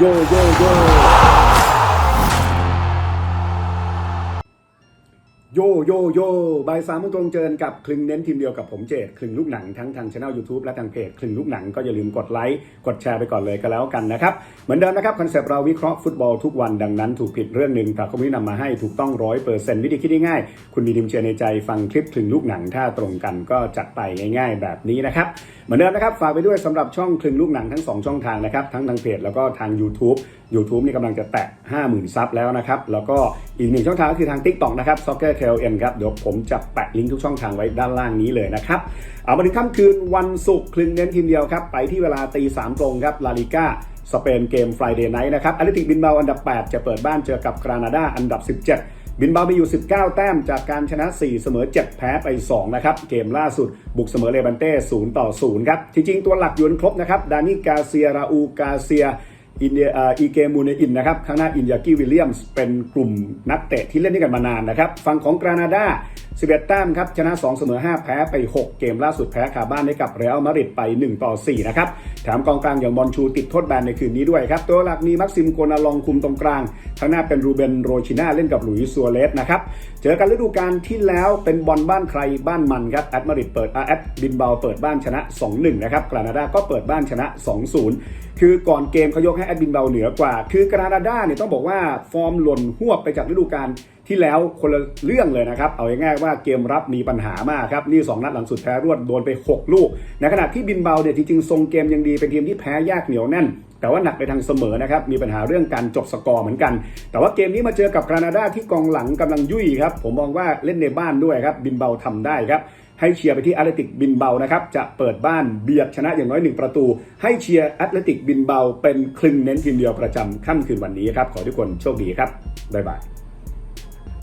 โยโโยโยโยบายสามโมงตรงเจอกันกับคลึงเน้นทีมเดียวกับผมเจดคลึงลูกหนังทั้งทางช anel YouTube และทางเพจคลึงลูกหนังก็อย่าลืมกดไลค์กดแชร์ไปก่อนเลยก็แล้วกันนะครับ เหมือนเดิมนะครับคอนเซปต์เราวิเคราะห์ฟุตบอลทุกวันดังนั้นถูกผิดเรื่องหนึ่งแต่เขาไม่นำมาให้ถูกต้องร้อยเปอร์เซ็นต์วิธีคิดง่ายๆคุณมีทีมเชียร์ในใจฟังคลิปคลึงลูกหนังถ้าตรงกันก็จัดไปง่าย ๆ แบบนี้นะครับเหมือนเดิมนะครับฝากไปด้วยสำหรับช่องคลึงลูกหนังทั้ง 2 ช่องทางนะครับทั้งทางเพจแล้วก็ทาง YouTube YouTube นี่กำลังจะแตะ 50,000 ซับแล้วนะครับแล้วก็อีกหนึ่งช่องทางก็คือทาง TikTok นะครับ Soccer KLN ครับ เดี๋ยวผมจะแปะลิงก์ทุกช่องทางไว้ด้านล่างนี้เลยนะครับ เอามาถึงค่ำคืนวันศุกร์คลึงเน้นทีมเดียวครับ ไปที่เวลาตีสามตรงครับ ลาลิก้าสเปนเกม Friday Night นะครับอตเลติกบินเบาอันดับ 8 จะเปิดบ้านเจอกับกรานาดาอันดับ 17บินเบามีอยู่ 19 แต้มจากการชนะ 4 เสมอ 7 แพ้ไป 2 นะครับ เกมล่าสุด บุกเสมอเลบันเต้ 0 ต่อ 0 ครับ จริงๆ ตัวหลักอยู่ครบนะครับ ดานิกาเซีย ราอูกาเซีย อินเดียเอ่ออีเกมูเนอินนะครับข้างหน้าอินยากิวิลเลียมส์เป็นกลุ่มนักเตะที่เล่นด้วยกันมานานนะครับฝั่งของกรานาดา 11 แต้มครับ ชนะ 2 เสมอ 5 แพ้ไป 6 เกมล่าสุดแพ้คาบ้านให้กับเรอัลมาดริดไป 1 ต่อ 4 นะครับ แถมกองกลางอย่างบอลชูติดโทษแบนในคืนนี้ด้วยครับ ตัวหลักมีมักซิมโกนาลองคุมตรงกลางข้างหน้าเป็นรูเบนโรชิน่าเล่นกับหลุยส์ซัวเรสนะครับ เจอกันฤดูกาลที่แล้วเป็นบอลบ้านใครบ้านมันครับแอตมาดริดเปิดอาแอตบินเบาเปิดบ้านชนะ 2-1 นะครับกรานาดาก็เปิดบ้านชนะ 2-0 คือก่อนเกมเขายกให้แอดบินเบาเหนือกว่า คือกรานาดาเนี่ยต้องบอกว่าฟอร์มหล่นหวบไปจากฤดูกาลที่แล้วคนละเรื่องเลยนะครับเอาง่ายๆว่าเกมรับมีปัญหามากครับนี่ 2 นัดหลังสุดแพ้รวดโดนไป 6 ลูก ในขณะที่บินเบาเนี่ยจริงๆทรงเกมยังดีเป็นทีมที่แพ้ยากเหนียวแน่นแต่ว่าหนักไปทางเสมอนะครับ มีปัญหาเรื่องการจบสกอร์เหมือนกัน แต่ว่าเกมนี้มาเจอกับกรานาดาที่กองหลังกำลังยุ่ยครับ ผมมองว่าเล่นในบ้านด้วยครับ บินเบาทำได้ครับ ให้เชียร์ไปที่แอตเลติกบินเบานะครับ จะเปิดบ้านเบียดชนะอย่างน้อยหนึ่งประตู ให้เชียร์แอตเลติกบินเบาเป็นคลึงเน้นทีมเดียวประจำค่ำคืนวันนี้ครับ ขอทุกคนโชคดีครับ บ๊ายบาย